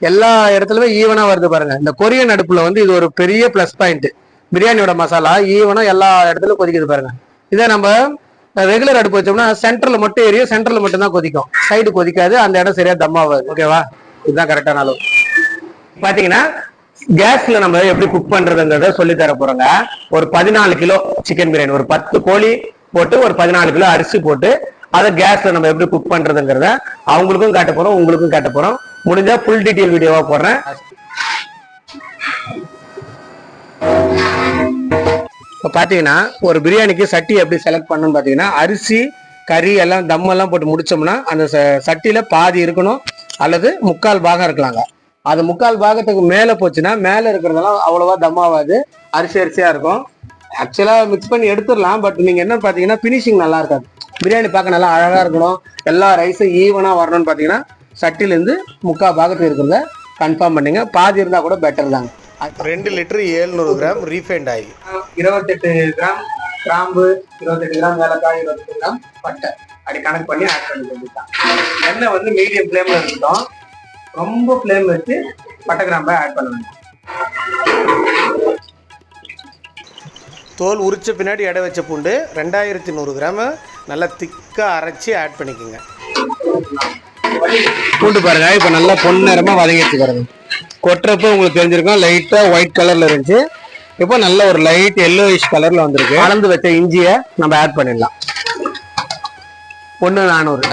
எல்லா இடத்துலயுமே ஈவனா வருது பாருங்க. இந்த கொரியன் அடுப்புல வந்து இது ஒரு பெரிய ப்ளஸ் பாயிண்ட் பிரியாணியோட மசாலா ஈவனா எல்லா இடத்துலயும் கொதிக்குது பாருங்க. இதே நம்ம ரெகுலர் அடுப்பு வச்சோம்னா சென்டர்ல மட்டும் எரியும் சென்டர்ல மட்டும் தான் கொதிக்கும். சைடு கொதிக்காது அந்த இடம் சரியா தம்மாவாது ஓகேவா இதுதான் கரெக்டான அளவு. பாத்தீங்கன்னா கேஸ்ல நம்ம எப்படி குக் பண்றதுங்கிறத சொல்லி தர போறோங்க. ஒரு பதினாலு கிலோ சிக்கன் பிரியாணி. ஒரு பத்து கோழி போட்டு ஒரு பதினாலு கிலோ அரிசி போட்டு அதை கேஸ்ல நம்ம எப்படி குக் பண்றதுங்கிறத அவங்களுக்கும் காட்ட போறோம் உங்களுக்கும் காட்ட போறோம். முடிஞ்சா ஃபுல் டீட்டெயில் வீடியோவா போடுறேன். இப்போ பார்த்தீங்கன்னா ஒரு பிரியாணிக்கு சட்டி எப்படி செலக்ட் பண்ணணும்னு பார்த்தீங்கன்னா அரிசி கறி எல்லாம் தம் எல்லாம் போட்டு முடிச்சோம்னா அந்த ச- சட்டியில பாதி இருக்கணும் அல்லது முக்கால் பாகம் இருக்கலாங்க. அது முக்கால் பாகத்துக்கு மேலே போச்சுன்னா மேலே இருக்கிறதெல்லாம் அவ்வளோவா தம்மாவாது அரிசி அரிசியாக இருக்கும். ஆக்சுவலாக மிக்ஸ் பண்ணி எடுத்துடலாம் பட் நீங்கள் என்ன பார்த்தீங்கன்னா ஃபினிஷிங் நல்லா இருக்காது. பிரியாணி பார்க்க நல்லா அழகாக இருக்கணும். எல்லா ரைஸும் ஈவனாக வரணும்னு பார்த்தீங்கன்னா சட்டிலேருந்து முக்கால் பாகத்துக்கு இருக்கிறத கன்ஃபார்ம் பண்ணுங்க. பாதி இருந்தால் கூட பெட்டர் தாங்க. ரெண்டு லிட்டர் ஏழ்நூறு கிராம் ரீஃபைண்ட் ஆயில். இருபத்தெட்டு கிராம் கிராம்பு இருபத்தெட்டு கிராம் ஏலக்காய் இருபத்தெட்டு கிராம் பட்டை. அப்படி கணக்கு பண்ணி ஆட் பண்ணி வேண்டியதுதான் எண்ணெய் வந்து மீடியம் ஃப்ளேம்ல இருக்கட்டும். ரொம்ப ஃப்ளேம் வச்சு பட்டை கிராம்பை ஆட் பண்ண தோல் உரிச்ச பின்னாடி எடை வச்ச பூண்டு ரெண்டாயிரத்தி நூறு கிராம் நல்லா திக்காக அரைச்சி ஆட் பண்ணிக்கோங்க. பூண்டு பாருங்க இப்போ நல்லா பொன்னிறமா வதங்கிட்டு பாருங்க. கொட்டுறப்போ உங்களுக்கு தெரிஞ்சிருக்கும் லைட்டாக ஒயிட் கலரில் இருந்துச்சு. இப்போ நல்ல ஒரு லைட் எல்லோயிஷ் கலரில் வந்திருக்கு. கலந்து வச்ச இஞ்சியை நம்ம ஆட் பண்ணிடலாம். ஒன்று நானூறு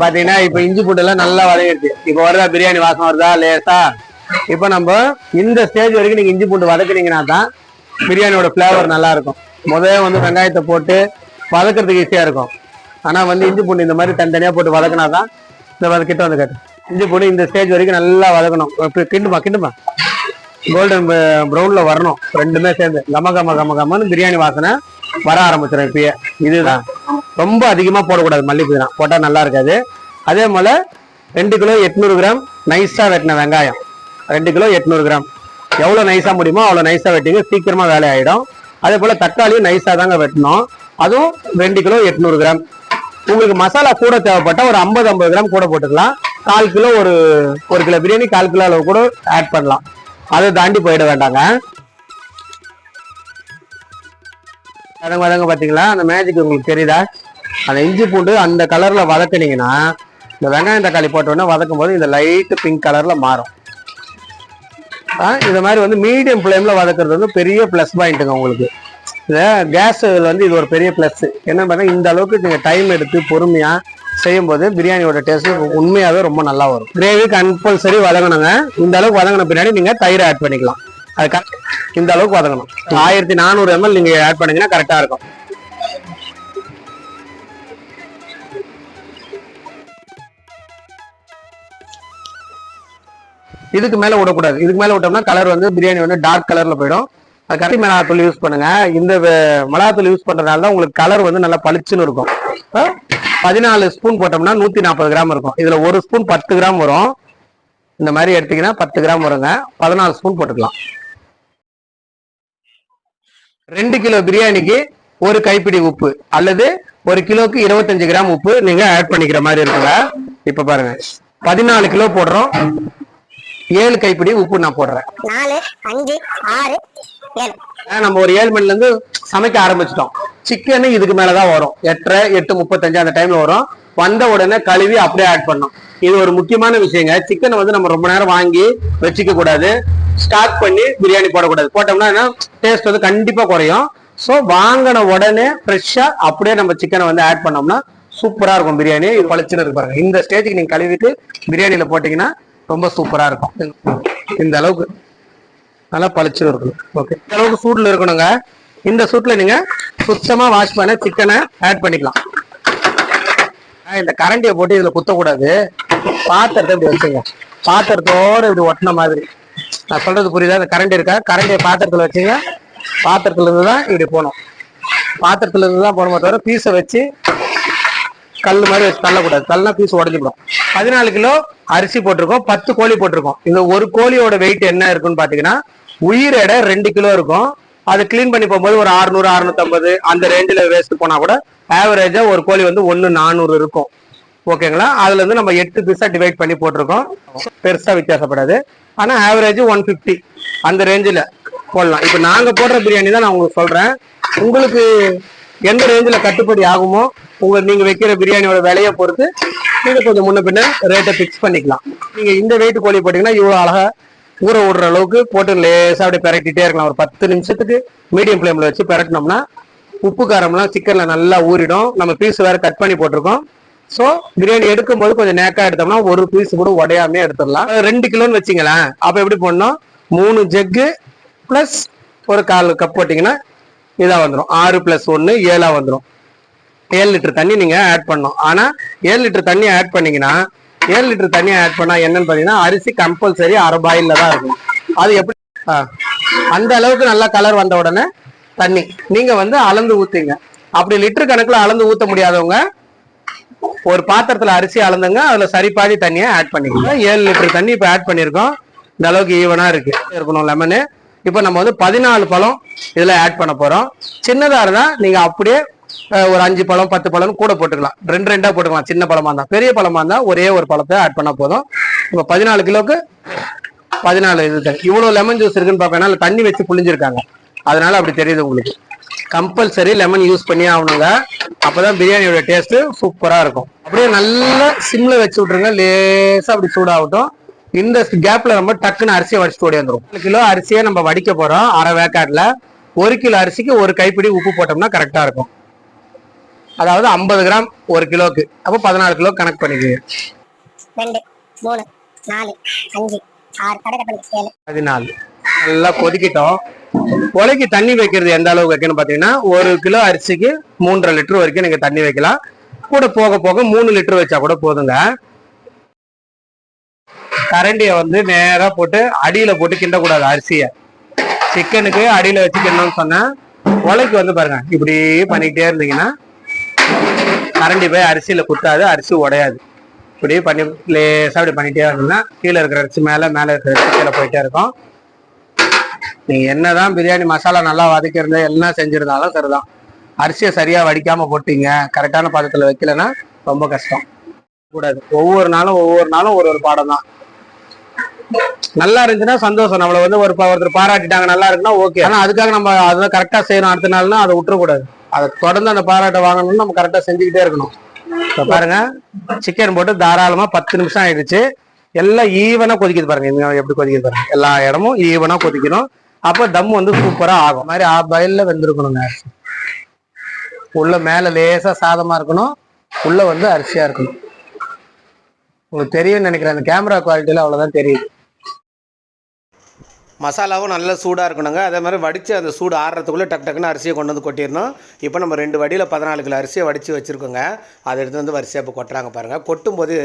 பார்த்தீங்கன்னா இப்போ இஞ்சி பூண்டெல்லாம் நல்லா வதங்கிடுச்சு. இப்போ வருதா பிரியாணி வாசம் வருதா லேசா? இப்போ நம்ம இந்த ஸ்டேஜ் வரைக்கும் நீங்க இஞ்சி பூண்டு வதக்குனீங்கன்னா தான் பிரியாணியோட ஃப்ளேவர் நல்லா இருக்கும் முதல்ல வந்து வெங்காயத்தை போட்டு வதக்குறதுக்கு ஈஸியா இருக்கும். ஆனா வந்து இஞ்சி பூண்டு இந்த மாதிரி தனித்தனியா போட்டு வதக்குனா தான் இந்த கிட்ட வந்து கேட்டு இஞ்சி பூண்டு இந்த ஸ்டேஜ் வரைக்கும் நல்லா வதக்கணும். கிண்டுமா கிண்டுமா? கோல்டன் ப்ரௌன்ல வரணும். ரெண்டுமே சேர்ந்து. கம கம கம கமன்னு பிரியாணி வாசனை வர ஆரம்பிச்சிடும் இப்பயே. இதுதான். ரொம்ப அதிகமாக போடக்கூடாது மல்லிப்பூ தான் போட்டால் நல்லா இருக்காது. அதே போல் ரெண்டு கிலோ எட்நூறு கிராம் நைஸாக வெட்டின வெங்காயம். ரெண்டு கிலோ எட்நூறு கிராம். எவ்வளோ நைஸாக முடியுமோ அவ்வளோ நைஸாக வெட்டிங்க சீக்கிரமாக வேலை ஆகிடும் அதே போல் தக்காளியும் நைஸாக தாங்க வெட்டணும். அதுவும் ரெண்டு கிலோ எட்நூறு கிராம். உங்களுக்கு மசாலா கூட தேவைப்பட்டால் ஒரு ஐம்பது ஐம்பது கிராம் கூட போட்டுக்கலாம். கால் கிலோ ஒரு ஒரு கிலோ பிரியாணி கால் கிலோ அளவு கூட ஆட் பண்ணலாம். அதை தாண்டி போயிட வேண்டாங்க. வதங்க வதங்க பார்த்தீங்களா அந்த மேஜிக் உங்களுக்கு தெரியுதா? அந்த இஞ்சி பூண்டு அந்த கலரில் வதக்குனீங்கன்னா இந்த வெங்காயம் தக்காளி போட்டோன்னே வதக்கும் போது இந்த லைட்டு பிங்க் கலரில் மாறும். இது இந்த மாதிரி வந்து மீடியம் ஃப்ளேமில் வதக்குறது வந்து பெரிய ப்ளஸ் பாயிண்ட்டுங்க உங்களுக்கு. இதை கேஸ் வந்து இது ஒரு பெரிய ப்ளஸ் என்ன பண்ணா இந்த அளவுக்கு நீங்கள் டைம் எடுத்து பொறுமையாக செய்யும் போது பிரியாணியோட டேஸ்ட் உண்மையாகவே ரொம்ப நல்லா வரும். கிரேவி கம்பல்சரி வதங்கணுங்க. இந்த அளவுக்கு வதங்கின பின்னாடி நீங்கள் தயிர் ஆட் பண்ணிக்கலாம். அது கரெக்ட் இந்த அளவுக்கு வதங்கணும். ஆயிரத்தி நானூறு எம்எல் நீங்கள் ஆட் பண்ணீங்கன்னா கரெக்டாக இருக்கும். இதுக்கு மேல விடக்கூடாது. இதுக்கு மேல விட்டோம்னா கலர் வந்து பிரியாணி வந்து டார்க் கலர்ல போயிடும். அது கறி மிளகாத்தூள் யூஸ் பண்ணுங்க. இந்த மிளகாத்தூள் யூஸ் பண்றதுனால தான் உங்களுக்கு கலர் வந்து நல்லா பளிச்சுன்னு இருக்கும். பதினாலு ஸ்பூன் போட்டோம்னா நூத்தி நாற்பது கிராம் இருக்கும். இதுல ஒரு ஸ்பூன் பத்து கிராம் வரும். இந்த மாதிரி எடுத்தீங்கன்னா பத்து கிராம் வருங்க. பதினாலு ஸ்பூன் போட்டுக்கலாம். ரெண்டு கிலோ பிரியாணிக்கு ஒரு கைப்பிடி உப்பு அல்லது ஒரு கிலோக்கு இருபத்தஞ்சு கிராம் உப்பு நீங்க ஆட் பண்ணிக்கிற மாதிரி இருக்குங்க. இப்ப பாருங்க. பதினாலு கிலோ போடுறோம். ஏழு கைப்பிடி உப்பு நான் போடுறேன். நாலு அஞ்சு ஆறு ஏழு. நம்ம ஒரு ஏழு மணில இருந்து சமைக்க ஆரம்பிச்சிட்டோம். சிக்கன் இதுக்கு மேலதான் வரும். எட்டரை எட்டு முப்பத்தஞ்சு அந்த டைம்ல வரும். வந்த உடனே கழுவி அப்படியே ஆட் பண்ணோம் இது ஒரு முக்கியமான விஷயங்க. சிக்கனை வந்து நம்ம ரொம்ப நேரம் வாங்கி வச்சுக்க கூடாது. ஸ்டாக் பண்ணி பிரியாணி போடக்கூடாது. போட்டோம்னா டேஸ்ட் வந்து கண்டிப்பா குறையும். ஸோ வாங்கின உடனே ஃப்ரெஷ்ஷா அப்படியே நம்ம சிக்கனை வந்து ஆட் பண்ணோம்னா சூப்பரா இருக்கும் பிரியாணி. பளிச்சுன்னு இருக்கு பாருங்க. இந்த ஸ்டேஜுக்கு நீங்க கழுவிட்டு பிரியாணியில போட்டீங்கன்னா ரொம்ப சூப்பரா இருக்கும். இந்த அளவுக்கு நல்லா பளிச்சு இருக்கணும். ஓகே இந்த அளவுக்கு சூட்ல இருக்கணுங்க. இந்த சூட்ல நீங்க சுத்தமா வாஷ் பண்ண சிக்கனை ஆட் பண்ணிக்கலாம். ஆஹ் இந்த கரண்டியை போட்டு இதுல குத்தக்கூடாது. பாத்திரத்தை இப்படி வச்சுங்க. பாத்திரத்தோட இப்படி ஒட்டின மாதிரி. நான் சொல்றது புரியுதா? இந்த கரண்டி இருக்கா? கரண்டியை பாத்திரத்துல வச்சுங்க. பாத்திரத்துல இருந்து தான் இப்படி போகணும். பாத்திரத்துல இருந்து தான் போகணுமே தவிர பீஸை வச்சு கல் மாதிரி வச்சு தள்ளக்கூடாது. தள்ளனா பீஸ் உடஞ்சிடும் பதினாலு கிலோ அரிசி போட்டிருக்கோம். பத்து கோழி போட்டிருக்கோம். இந்த ஒரு கோழியோட வெயிட் என்ன இருக்குன்னு பாத்தீங்கன்னா உயிர் எடை ரெண்டு கிலோ இருக்கும். அது க்ளீன் பண்ணி போகும்போது ஒரு அறுநூறு அறுநூத்தம்பது அந்த ரேஞ்சில் வேஸ்ட் போனா கூட ஆவரேஜா ஒரு கோழி வந்து ஒன்னு நானூறு இருக்கும். ஓகேங்களா? அதுல இருந்து நம்ம எட்டு பீஸா டிவைட் பண்ணி போட்டிருக்கோம். பெருசா வித்தியாசப்படாது. ஆனா ஆவரேஜ் ஒன் பிப்டி அந்த ரேஞ்சில் போடலாம். இப்போ நாங்க போடுற பிரியாணி தான் நான் உங்களுக்கு சொல்றேன். உங்களுக்கு எந்த ரேஞ்சில் கட்டுப்படி ஆகுமோ உங்க நீங்கள் வைக்கிற பிரியாணியோட விலையை பொறுத்து நீங்கள் கொஞ்சம் முன்ன பின்ன ரேட்டை ஃபிக்ஸ் பண்ணிக்கலாம். நீங்கள் இந்த வெயிட் கோழி போட்டிங்கன்னா இவ்வளோ அழகாக ஊற விடுற அளவுக்கு போட்டு லேசாக அப்படியே பெரட்டிகிட்டே இருக்கலாம். ஒரு பத்து நிமிஷத்துக்கு மீடியம் ஃப்ளேமில் வச்சு பெரட்டினோம்னா உப்பு காரம்லாம் சிக்கனில் நல்லா ஊறிடும். நம்ம பீஸ் வேறு கட் பண்ணி போட்டிருக்கோம். ஸோ பிரியாணி எடுக்கும்போது கொஞ்சம் நேக்காக எடுத்தோம்னா ஒரு பீஸ் கூட உடையாமே எடுத்துடலாம். ரெண்டு கிலோன்னு வச்சிங்களேன். அப்போ எப்படி பண்ணணும் மூணு ஜெக்கு ப்ளஸ் ஒரு கால் கப் போட்டிங்கன்னா இதாக வந்துடும் ஆறு பிளஸ் ஒன்று ஏழாக வந்துடும் ஏழு லிட்டர் தண்ணி நீங்கள் ஆட் பண்ணணும். ஆனால் ஏழு லிட்டர் தண்ணி ஆட் பண்ணீங்கன்னா ஏழு லிட்டர் தண்ணி ஆட் பண்ணால் என்னன்னு பார்த்தீங்கன்னா அரிசி கம்பல்சரி அரை பாயில்ல தான் இருக்கும். அது எப்படி ஆ, அந்த அளவுக்கு நல்லா கலர் வந்த உடனே தண்ணி. நீங்கள் வந்து அளந்து ஊற்றுங்க அப்படி லிட்டர் கணக்கில் அளந்து ஊற்ற முடியாதவங்க ஒரு பாத்திரத்தில் அரிசி அளந்துங்க அதில் சரி பாதி தண்ணியை ஆட் பண்ணிக்கோங்க. ஏழு லிட்டர் தண்ணி இப்போ ஆட் பண்ணியிருக்கோம். இந்த அளவுக்கு ஈவனாக இருக்கு. இருக்கணும் லெமனு இப்போ நம்ம வந்து பதினாலு பழம் இதில் ஆட் பண்ண போகிறோம் சின்னதாக இருந்தால் நீங்கள் அப்படியே ஒரு அஞ்சு பழம் பத்து பழம் கூட போட்டுக்கலாம். ரெண்டு ரெண்டா போட்டுக்கலாம். சின்ன பழமா இருந்தா. பெரிய பழமா இருந்தா ஒரே ஒரு பழத்தை ஆட் பண்ணா போதும். இப்போ பதினாலு கிலோக்கு பதினாலு இது தண்ணி. இவ்வளவு லெமன் ஜூஸ் இருக்குன்னு பாப்பேன்னா தண்ணி வச்சு புளிஞ்சிருக்காங்க அதனால அப்படி தெரியுது உங்களுக்கு. கம்பல்சரி லெமன் யூஸ் பண்ணி ஆகணுங்க. அப்பதான் பிரியாணியோட டேஸ்ட் சூப்பரா இருக்கும். அப்படியே நல்லா சிம்ல வச்சு விட்டுருங்க. லேசா அப்படி சூடாகட்டும். இந்த கேப்ல நம்ம டக்குன்னு அரிசியை வடிச்சுட்டு ஓடி வந்துரும். ஒரு கிலோ அரிசியை நம்ம வடிக்க போறோம் அரை வேக்காட்ல. ஒரு கிலோ அரிசிக்கு ஒரு கைப்பிடி உப்பு போட்டோம்னா கரெக்டா இருக்கும். அதாவது ஐம்பது கிராம் ஒரு கிலோக்கு. அப்போ பதினாலு கிலோ கணக்கு பண்ணிக்கோங்க. ரெண்டு மூணு நாலு அஞ்சு ஆறு கடை பண்ணி ஏழு. பதினாலு. நல்லா கொதிக்கிட்டோம். உலைக்கு தண்ணி வைக்கிறது எந்த அளவுக்கு வைக்கணும் பார்த்தீங்கன்னா ஒரு கிலோ அரிசிக்கு மூன்றரை லிட்டர் வரைக்கும் நீங்க தண்ணி வைக்கலாம். கூட போக போக மூணு லிட்டர் வச்சா கூட போதுங்க. கரண்டிய வந்து நேரா போட்டு அடியில போட்டு கிண்டக்கூடாது அரிசிய. சிக்கனுக்கு அடியில வச்சு கிண்டணும்னு சொன்னேன் உலைக்கு வந்து பாருங்க இப்படி பண்ணிக்கிட்டே இருந்தீங்கன்னா கரண்டி போய் அரிசியில குத்தாது அரிசி உடையாது. இப்படி பண்ணி லேசா அப்படி பண்ணிட்டே இருந்தீங்கன்னா கீழே இருக்கிற அரிசி மேல மேல இருக்கிற அரிசி கீழே போயிட்டே இருக்கும். நீங்க என்னதான் பிரியாணி மசாலா நல்லா வதக்கிருந்தா எல்லாம் செஞ்சிருந்தாலும் சரிதான். அரிசியை சரியா வடிக்காம போட்டீங்க கரெக்டான பாதத்துல வைக்கலன்னா ரொம்ப கஷ்டம். கூடாது. ஒவ்வொரு நாளும் ஒவ்வொரு நாளும் ஒரு ஒரு பாடம் தான். நல்லா இருந்துச்சுன்னா சந்தோஷம். நம்மள வந்து ஒரு ஒருத்தர் பாராட்டிட்டாங்க நல்லா இருக்குன்னா ஓகே ஆனா அதுக்காக நம்ம அதை கரெக்டா செய்யணும். அடுத்த நாள்னா அதை விட்டுறக்கூடாது. அதை தொடர்ந்து அந்த பாராட்டை வாங்கணும்னு நம்ம கரெக்டா செஞ்சுக்கிட்டே இருக்கணும். இப்ப பாருங்க சிக்கன் போட்டு தாராளமா பத்து நிமிஷம் ஆயிடுச்சு. எல்லாம் ஈவனா கொதிக்குது பாருங்க. இங்க எப்படி கொதிக்குது பாருங்க. எல்லா இடமும் ஈவனா கொதிக்கணும். அப்ப தம் வந்து சூப்பரா ஆகும். மாதிரி ஆ பயில வெந்திருக்கணுங்க. உள்ள மேல லேசா சாதமா இருக்கணும். உள்ள வந்து அரிசியா இருக்கணும். உங்களுக்கு தெரியும்னு நினைக்கிறேன். அந்த கேமரா குவாலிட்டியில அவ்வளவுதான் தெரியுது. மசாலாவும் நல்லா சூடாக இருக்கணுங்க. அதே மாதிரி வடித்து அந்த சூடு ஆறுறதுக்குள்ளே டக்கு டக்குன்னு அரிசியை கொண்டு வந்து கொட்டிடணும். இப்போ நம்ம ரெண்டு வடியில் பதினாலு கிலோ அரிசியை வடித்து வச்சுருக்கோங்க. அதை எடுத்து வந்து வரிசையாக இப்போ கொட்டுறாங்க பாருங்கள் கொட்டும்போது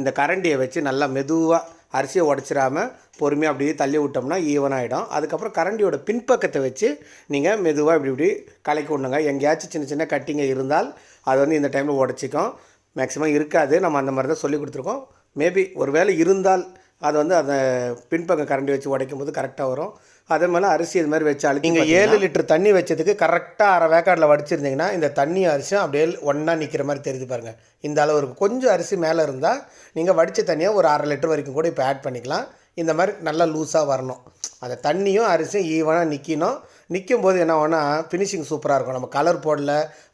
இந்த கரண்டியை வச்சு நல்லா மெதுவாக அரிசியை உடச்சிடாம பொறுமையாக அப்படியே தள்ளி விட்டோம்னா ஈவனாகிடும் அதுக்கப்புறம் கரண்டியோட பின்பக்கத்தை வச்சு நீங்கள் மெதுவாக இப்படி இப்படி கலக்கி விடணுங்க. எங்கேயாச்சும் சின்ன சின்ன கட்டிங்க இருந்தால் அது வந்து இந்த டைமில் உடச்சிக்கும். மேக்ஸிமம் இருக்காது. நம்ம அந்த மாதிரி தான் சொல்லி கொடுத்துருக்கோம். மேபி ஒரு வேளை இருந்தால் அது வந்து அந்த பின்பக்கம் கரண்டி வச்சு உடைக்கும் போது கரெக்டாக வரும். அதே மாதிரி அரிசி இது மாதிரி வச்சு அழுத்தி நீங்கள் ஏழு லிட்டர் தண்ணி வச்சதுக்கு கரெக்டாக அரை வேக்காடில் வடிச்சிருந்தீங்கன்னா இந்த தண்ணி அரிசியும் அப்படியே ஒன்றா நிற்கிற மாதிரி தெரியுது பாருங்கள் இந்த அளவு இருக்கும். கொஞ்சம் அரிசி மேலே இருந்தால் நீங்கள் வடித்த தண்ணியை ஒரு அரை லிட்டர் வரைக்கும் கூட இப்போ ஆட் பண்ணிக்கலாம். இந்த மாதிரி நல்லா லூஸாக வரணும். அந்த தண்ணியும் அரிசியும் ஈவனாக நிற்கணும் நிற்கும் போது என்ன ஆகும்னா ஃபினிஷிங் சூப்பராக இருக்கும். நம்ம கலர் போடல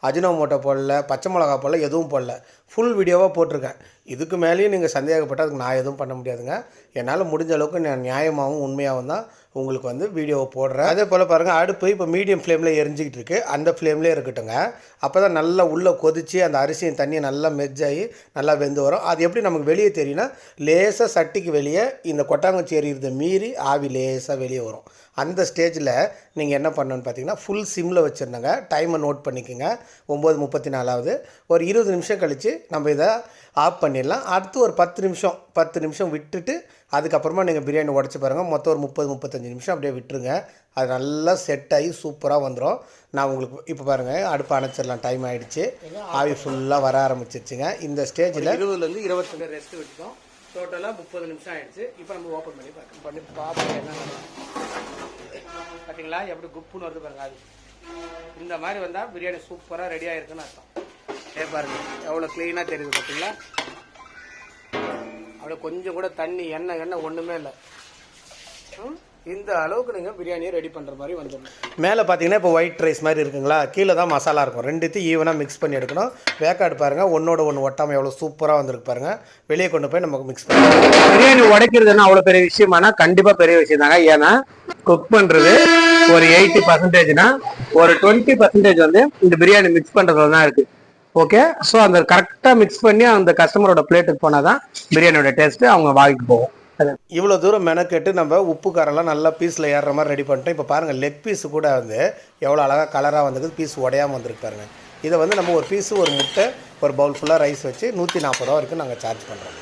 அஜினோமோட்டோ போடல பச்சை மிளகா போடல எதுவும் போடல. ஃபுல் வீடியோவாக போட்டிருக்கேன். இதுக்கு மேலேயும் நீங்கள் சந்தேகப்பட்டால் அதுக்கு நான் எதுவும் பண்ண முடியாதுங்க. என்னால் முடிஞ்ச அளவுக்கு நான் நியாயமாகவும் உண்மையாகவும் தான் உங்களுக்கு வந்து வீடியோவை போடுறேன். அதே போல் பாருங்கள் அடுப்பு இப்போ மீடியம் ஃப்ளேமில் எரிஞ்சிக்கிட்டு இருக்குது அந்த ஃப்ளேம்லேயே இருக்கட்டுங்க அப்போ தான் நல்லா உள்ளே கொதித்து அந்த அரிசியும் தண்ணியை நல்லா மெஜ்ஜாகி நல்லா வெந்து வரும். அது எப்படி நமக்கு வெளியே தெரியும்னா லேசாக சட்டிக்கு வெளியே இந்த கொட்டாங்குச்சி எறிகிறத மீறி ஆவி லேசாக வெளியே வரும். அந்த ஸ்டேஜில் நீங்கள் என்ன பண்ணணும்னு பார்த்தீங்கன்னா ஃபுல் சிம்மில் வச்சுருந்தங்க. டைமை நோட் பண்ணிக்கோங்க. ஒம்பது முப்பத்தி நாலாவது. ஒரு இருபது நிமிஷம் கழித்து நம்ம இதை ஆஃப் பண்ணிடலாம். அடுத்து ஒரு பத்து நிமிஷம் பத்து நிமிஷம் விட்டுட்டு அதுக்கப்புறமா நீங்கள் பிரியாணி உடச்சி பாருங்கள் மொத்தம் ஒரு முப்பது முப்பத்தஞ்சு நிமிஷம் அப்படியே விட்டுருங்க. அது நல்லா செட் ஆகி சூப்பராக வந்துடும் நான் உங்களுக்கு இப்போ பாருங்கள் அடுப்பு அணைச்சிடலாம். டைம் ஆகிடுச்சு ஆவி ஃபுல்லாக வர ஆரம்பிச்சிருச்சுங்க. இந்த ஸ்டேஜில் இருபதுலேருந்து இருபத்தஞ்சு ரெஸ்ட் விட்டுட்டோம். டோட்டலாக முப்பது நிமிஷம் ஆயிடுச்சு. இப்போ நம்ம ஓப்பன் பண்ணி பார்க்க பண்ணி பார்ப்போம். என்ன பார்த்தீங்களா எப்படி குப்புன்னு வருது பாருங்க அது. இந்த மாதிரி வந்தால் பிரியாணி சூப்பராக ரெடி ஆயிருக்குன்னு அர்த்தம். ஏ பாருங்க எவ்வளோ க்ளீனாக தெரியுது பார்த்தீங்களா அப்படியே கொஞ்சம் கூட தண்ணி எண்ணெய் எண்ணெய் ஒன்றுமே இல்லை. ம், இந்த அளவுக்கு நீங்கள் பிரியாணியை ரெடி பண்ணுற மாதிரி வந்துடணும். மேலே பார்த்தீங்கன்னா இப்போ ஒயிட் ரைஸ் மாதிரி இருக்குங்களா? கீழே தான் மசாலா இருக்கும். ரெண்டுத்தையும் ஈவனாக மிக்ஸ் பண்ணி எடுக்கணும். வேக்காடு பாருங்கள் ஒன்றோட ஒன்று ஒட்டாமல் எவ்வளோ சூப்பராக வந்திருக்கு பாருங்கள் வெளியே கொண்டு போய் நமக்கு மிக்ஸ் பண்ணி பிரியாணி உடைக்கிறதுன்னா அவ்வளவு பெரிய விஷயமானா கண்டிப்பா பெரிய விஷயம் தாங்க. ஏன்னா குக் பண்றது ஒரு எயிட்டி பர்சன்டேஜ்னா ஒரு டுவெண்ட்டி பர்சன்டேஜ் வந்து இந்த பிரியாணி மிக்ஸ் பண்றதுல தான் இருக்கு. ஓகே ஸோ அந்த கரெக்டா மிக்ஸ் பண்ணி அந்த கஸ்டமரோட பிளேட்டுக்கு போனாதான் பிரியாணியோட டேஸ்ட் அவங்க வாங்கிட்டு அது இவ்வளோ தூரம் மெனக்கெட்டு நம்ம உப்பு காரெல்லாம் நல்லா பீஸில் ஏறுற மாதிரி ரெடி பண்ணிட்டோம். இப்போ பாருங்கள் லெக் பீஸு கூட வந்து எவ்வளோ அழகாக கலராக வந்திருக்குது பீஸ் உடையாமல் வந்திருக்கு பாருங்கள் இதை வந்து நம்ம ஒரு பீஸு ஒரு முட்டை ஒரு பவுல் ஃபுல்லாக ரைஸ் வச்சு நூற்றி நாற்பது ரூபா வரைக்கும் நாங்கள் சார்ஜ் பண்ணுறோம்